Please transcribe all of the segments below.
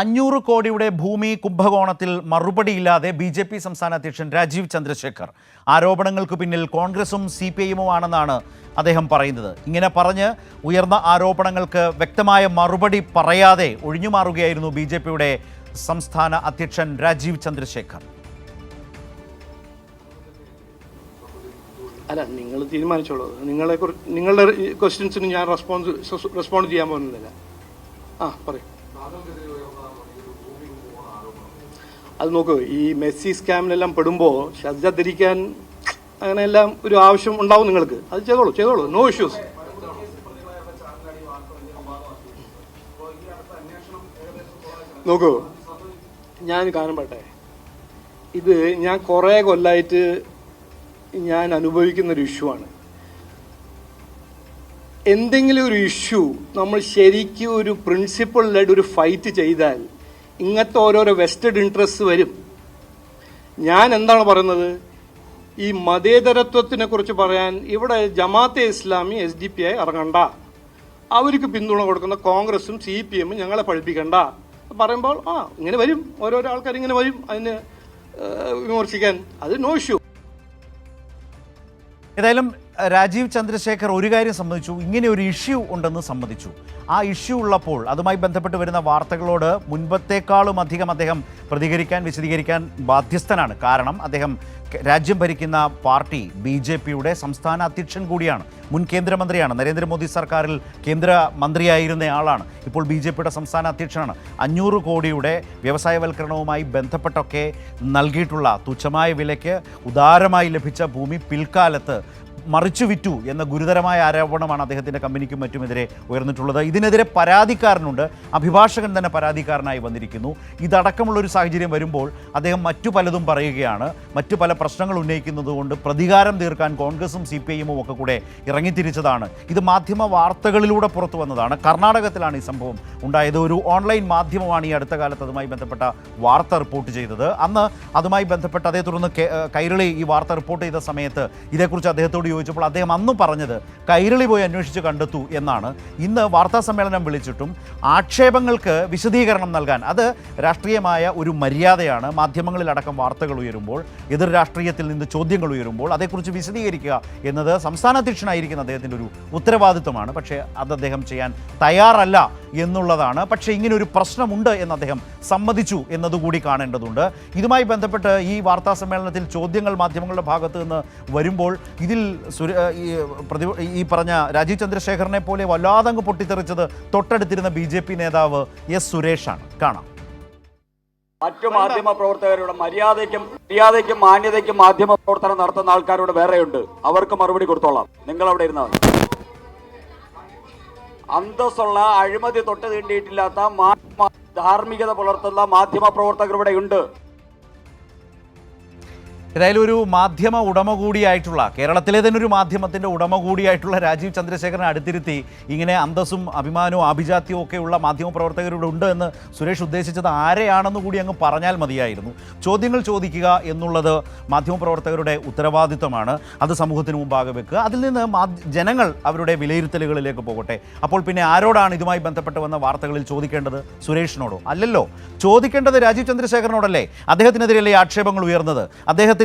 അഞ്ഞൂറ് കോടിയുടെ ഭൂമി കുംഭകോണത്തിൽ മറുപടിയില്ലാതെ ബി ജെ പി സംസ്ഥാന അധ്യക്ഷൻ രാജീവ് ചന്ദ്രശേഖർ. ആരോപണങ്ങൾക്ക് പിന്നിൽ കോൺഗ്രസും സി പി ഐയുമാണെന്നാണ് അദ്ദേഹം പറയുന്നത്. ഇങ്ങനെ പറഞ്ഞ് ഉയർന്ന ആരോപണങ്ങൾക്ക് വ്യക്തമായ മറുപടി പറയാതെ ഒഴിഞ്ഞുമാറുകയായിരുന്നു ബി ജെ പിയുടെ സംസ്ഥാന അധ്യക്ഷൻ രാജീവ് ചന്ദ്രശേഖർ. അല്ല നിങ്ങൾ തീരുമാനിച്ചോളൂ. നിങ്ങളെ നിങ്ങളുടെ ക്വസ്റ്റ്യൻസിന് ഞാൻ റെസ്പോൺസ് റെസ്പോണ്ട് ചെയ്യാൻ പോകുന്നില്ല. ആ പറയും. അത് നോക്കൂ ഈ മെസ്സി സ്കാമിലെല്ലാം പെടുമ്പോൾ ശ്രദ്ധ ധരിക്കാൻ അങ്ങനെയെല്ലാം ഒരു ആവശ്യം ഉണ്ടാവും നിങ്ങൾക്ക്. അത് ചെയ്തോളൂ ചെയ്തോളൂ. നോ ഇഷ്യൂസ് നോക്കൂ ഞാൻ കാണുമ്പട്ടെ ഇത് ഞാൻ കുറേ കൊല്ലായിട്ട് ഞാൻ അനുഭവിക്കുന്ന ഒരു ഇഷ്യൂ ആണ്. എന്തെങ്കിലും ഒരു ഇഷ്യൂ നമ്മൾ ശരിക്കും ഒരു പ്രിൻസിപ്പളിലായിട്ട് ഒരു ഫൈറ്റ് ചെയ്താൽ ഇങ്ങനത്തെ ഓരോരോ വെസ്റ്റഡ് ഇൻട്രസ്റ്റ് വരും. ഞാൻ എന്താണ് പറയുന്നത്? ഈ മതേതരത്വത്തിനെ കുറിച്ച് പറയാൻ ഇവിടെ Jamaat-e Islami S D P ആയി ഇറങ്ങണ്ട. അവർക്ക് പിന്തുണ കൊടുക്കുന്ന കോൺഗ്രസും സി പി എമ്മും ഞങ്ങളെ പഠിപ്പിക്കണ്ട. പറയുമ്പോൾ ആ ഇങ്ങനെ വരും. ഓരോരോ ആൾക്കാർ ഇങ്ങനെ വരും അതിന് വിമർശിക്കാൻ. അത് നോ ഇഷ്യൂ ഏതായാലും രാജീവ് ചന്ദ്രശേഖർ ഒരു കാര്യം സമ്മതിച്ചു ഇങ്ങനെ ഒരു ഇഷ്യൂ ഉണ്ടെന്ന് സമ്മതിച്ചു. ആ ഇഷ്യൂ ഉള്ളപ്പോൾ അതുമായി ബന്ധപ്പെട്ട് വരുന്ന വാർത്തകളോട് മുൻപത്തേക്കാളും അധികം അദ്ദേഹം പ്രതികരിക്കാൻ വിശദീകരിക്കാൻ ബാധ്യസ്ഥനാണ്. കാരണം അദ്ദേഹം രാജ്യം ഭരിക്കുന്ന പാർട്ടി ബി ജെ പിയുടെ സംസ്ഥാന അധ്യക്ഷൻ കൂടിയാണ് മുൻ കേന്ദ്രമന്ത്രിയാണ്. നരേന്ദ്രമോദി സർക്കാരിൽ കേന്ദ്ര മന്ത്രിയായിരുന്ന ആളാണ്. ഇപ്പോൾ ബി ജെ പിയുടെ സംസ്ഥാന അധ്യക്ഷനാണ്. അഞ്ഞൂറ് കോടിയുടെ വ്യവസായവൽക്കരണവുമായി ബന്ധപ്പെട്ടൊക്കെ നൽകിയിട്ടുള്ള തുച്ഛമായ വിലയ്ക്ക് ഉദാരമായി ലഭിച്ച ഭൂമി പിൽക്കാലത്ത് മറിച്ചു വിറ്റു എന്ന ഗുരുതരമായ ആരോപണമാണ് അദ്ദേഹത്തിന്റെ കമ്പനിക്കും മറ്റുമെതിരെ ഉയർന്നിട്ടുള്ളത്. ഇതിനെതിരെ പരാതിക്കാരനുണ്ട്. അഭിഭാഷകൻ തന്നെ പരാതിക്കാരനായി വന്നിരിക്കുന്നു. ഇതടക്കമുള്ള ഒരു സാഹചര്യം വരുമ്പോൾ അദ്ദേഹം മറ്റു പലതും പറയുകയാണ്. മറ്റു പല പ്രശ്നങ്ങൾ ഉന്നയിക്കുന്നതുകൊണ്ട് പ്രതികാരം തീർക്കാൻ കോൺഗ്രസും സി പി ഐഎമ്മും ഒക്കെ കൂടെ ഇറങ്ങിത്തിരിച്ചതാണ്. ഇത് മാധ്യമ വാർത്തകളിലൂടെ പുറത്തു വന്നതാണ്. കർണാടകത്തിലാണ് ഈ സംഭവം ഉണ്ടായത്. ഒരു ഓൺലൈൻ മാധ്യമമാണ് ഈ അടുത്ത കാലത്ത് അതുമായി ബന്ധപ്പെട്ട വാർത്ത റിപ്പോർട്ട് ചെയ്തത്. അന്ന് അതുമായി ബന്ധപ്പെട്ട് അതേ തുടർന്ന് കൈരളി ഈ വാർത്ത റിപ്പോർട്ട് ചെയ്ത സമയത്ത് ഇതേക്കുറിച്ച് അദ്ദേഹത്തോട് ചോദിച്ചപ്പോൾ അദ്ദേഹം അന്ന് പറഞ്ഞത് കൈരളി പോയി അന്വേഷിച്ച് കണ്ടെത്തു എന്നാണ്. ഇന്ന് വാർത്താ സമ്മേളനം വിളിച്ചിട്ടും ആക്ഷേപങ്ങൾക്ക് വിശദീകരണം നൽകാൻ അത് രാഷ്ട്രീയമായ ഒരു മര്യാദയാണ്. മാധ്യമങ്ങളിലടക്കം വാർത്തകൾ ഉയരുമ്പോൾ എതിർ രാഷ്ട്രീയത്തിൽ നിന്ന് ചോദ്യങ്ങൾ ഉയരുമ്പോൾ അതേക്കുറിച്ച് വിശദീകരിക്കുക എന്നത് സംസ്ഥാന അധ്യക്ഷനായിരിക്കുന്ന അദ്ദേഹത്തിന്റെ ഒരു ഉത്തരവാദിത്വമാണ്. പക്ഷേ അത് അദ്ദേഹം ചെയ്യാൻ തയ്യാറല്ല എന്നുള്ളതാണ്. പക്ഷേ ഇങ്ങനെ ഒരു പ്രശ്നമുണ്ട് എന്ന് അദ്ദേഹം സമ്മതിച്ചു എന്നതുകൂടി കാണേണ്ടതുണ്ട്. ഇതുമായി ബന്ധപ്പെട്ട് ഈ വാർത്താ സമ്മേളനത്തിൽ ചോദ്യങ്ങൾ മാധ്യമങ്ങളുടെ ഭാഗത്ത് നിന്ന് വരുമ്പോൾ ഇതിൽ പ്രതി ഈ പറഞ്ഞ രാജീവ് ചന്ദ്രശേഖരനെ പോലെ വല്ലാതെ അങ്ങ് പൊട്ടിത്തെറിച്ചത് തൊട്ടടുത്തിരുന്ന ബി ജെ പി നേതാവ് എസ് സുരേഷാണ്. കാണാം. മറ്റു മാധ്യമ പ്രവർത്തകരുടെ മര്യാദയ്ക്കും മര്യാദയ്ക്കും മാന്യതയ്ക്കും മാധ്യമ പ്രവർത്തനം നടത്തുന്ന ആൾക്കാരോട് വേറെയുണ്ട്. അവർക്ക് മറുപടി കൊടുത്തോളാം. നിങ്ങൾ അവിടെ ഇരുന്നാൽ. അന്തസ്സുള്ള അഴിമതി തൊട്ട് തീണ്ടിയിട്ടില്ലാത്ത ധാർമ്മികത പുലർത്തുന്ന മാധ്യമ പ്രവർത്തകർ ഇവിടെ ഉണ്ട് ഏതായാലും ഒരു മാധ്യമ ഉടമ കൂടിയായിട്ടുള്ള കേരളത്തിലെ തന്നെ ഒരു മാധ്യമത്തിന്റെ ഉടമ കൂടിയായിട്ടുള്ള രാജീവ് ചന്ദ്രശേഖരനെ അടുത്തിരുത്തി ഇങ്ങനെ അന്തസ്സും അഭിമാനവും ആഭിജാത്യവും ഒക്കെയുള്ള മാധ്യമ പ്രവർത്തകരുടെ ഉണ്ട് എന്ന് സുരേഷ് ഉദ്ദേശിച്ചത് ആരെയാണെന്ന് കൂടി അങ്ങ് പറഞ്ഞാൽ മതിയായിരുന്നു. ചോദ്യങ്ങൾ ചോദിക്കുക എന്നുള്ളത് മാധ്യമ പ്രവർത്തകരുടെ ഉത്തരവാദിത്തമാണ് അത് സമൂഹത്തിന് മുമ്പാകെ വെക്കുക. അതിൽ നിന്ന് ജനങ്ങൾ അവരുടെ വിലയിരുത്തലുകളിലേക്ക് പോകട്ടെ. അപ്പോൾ പിന്നെ ആരോടാണ് ഇതുമായി ബന്ധപ്പെട്ട് വന്ന വാർത്തകളിൽ ചോദിക്കേണ്ടത്? സുരേഷിനോടോ? അല്ലല്ലോ. ചോദിക്കേണ്ടത് രാജീവ് ചന്ദ്രശേഖരനോടല്ലേ? അദ്ദേഹത്തിനെതിരെയല്ലേ ആക്ഷേപങ്ങൾ ഉയർന്നത്?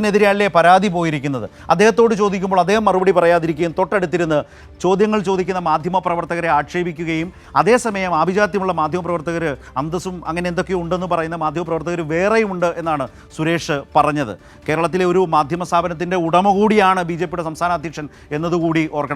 അദ്ദേഹത്തിനെതിരെയല്ലേ പരാതി പോയിരിക്കുന്നത്? അദ്ദേഹത്തോട് ചോദിക്കുമ്പോൾ അദ്ദേഹം മറുപടി പറയാതിരിക്കുകയും തൊട്ടടുത്തിരുന്ന് ചോദ്യങ്ങൾ ചോദിക്കുന്ന മാധ്യമപ്രവർത്തകരെ ആക്ഷേപിക്കുകയും അതേസമയം ആഭിജാത്യമുള്ള മാധ്യമ പ്രവർത്തകർ അന്തസ്സും അങ്ങനെ എന്തൊക്കെയോ ഉണ്ടെന്ന് പറയുന്ന മാധ്യമപ്രവർത്തകർ വേറെയുമുണ്ട് എന്നാണ് സുരേഷ് പറഞ്ഞത്. കേരളത്തിലെ ഒരു മാധ്യമ സ്ഥാപനത്തിന്റെ ഉടമ കൂടിയാണ് ബി ജെ പിയുടെ സംസ്ഥാന അധ്യക്ഷൻ എന്നതുകൂടി ഓർക്കണം.